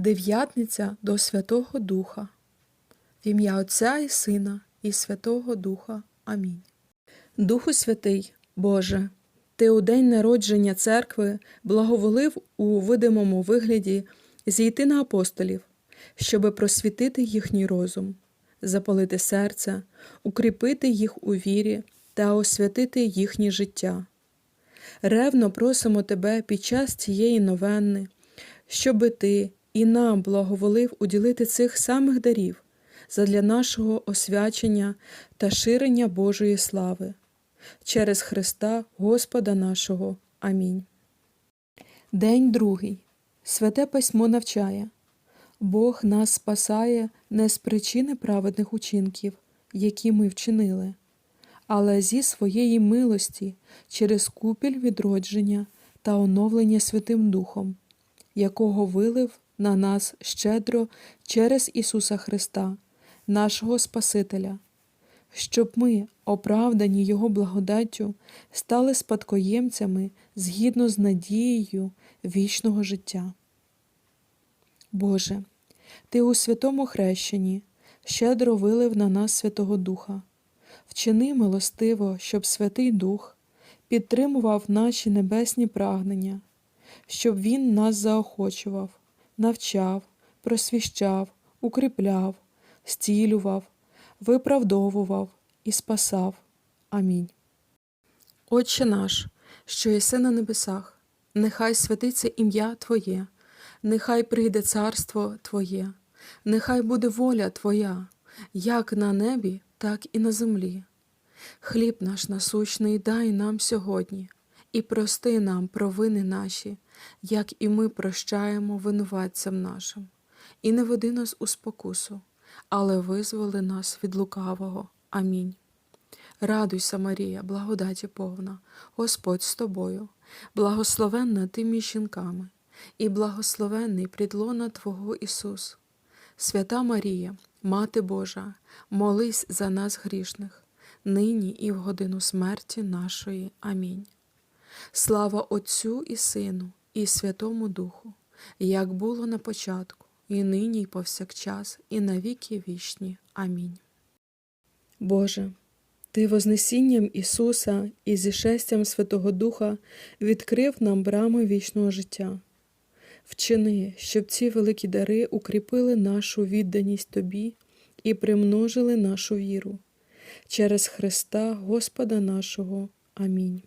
Дев'ятниця до Святого Духа. В ім'я Отця і Сина, і Святого Духа. Амінь. Духу Святий, Боже, Ти у день народження церкви благоволив у видимому вигляді зійти на апостолів, щоби просвітити їхній розум, запалити серце, укріпити їх у вірі та освятити їхнє життя. Ревно просимо Тебе під час цієї новенни, щоби Ти і нам благоволив уділити цих самих дарів задля нашого освячення та ширення Божої слави. Через Христа Господа нашого. Амінь. День другий. Святе письмо навчає. Бог нас спасає не з причини праведних учинків, які ми вчинили, але зі своєї милості через купіль відродження та оновлення Святим Духом, якого вилив на нас щедро через Ісуса Христа, нашого Спасителя, щоб ми, оправдані Його благодаттю, стали спадкоємцями згідно з надією вічного життя. Боже, Ти у святому хрещенні щедро вилив на нас Святого Духа. Вчини милостиво, щоб Святий Дух підтримував наші небесні прагнення, щоб Він нас заохочував, навчав, просвіщав, укріпляв, зцілював, виправдовував і спасав. Амінь. Отче наш, що єси на небесах, нехай святиться ім'я Твоє, нехай прийде царство Твоє, нехай буде воля Твоя, як на небі, так і на землі. Хліб наш насущний дай нам сьогодні, і прости нам провини наші, як і ми прощаємо винуватцям нашим, і не веди нас у спокусу, але визволи нас від лукавого. Амінь. Радуйся, Марія, благодаті повна, Господь з тобою, благословенна ти між жінками, і благословенний плідлона Твого Ісус. Свята Марія, Мати Божа, молись за нас грішних, нині і в годину смерті нашої. Амінь. Слава Отцю і Сину, і Святому Духу, як було на початку, і нині, і повсякчас, і на віки вічні. Амінь. Боже, Ти Вознесінням Ісуса і зішестям Святого Духа відкрив нам брами вічного життя. Вчини, щоб ці великі дари укріпили нашу відданість Тобі і примножили нашу віру. Через Христа Господа нашого. Амінь.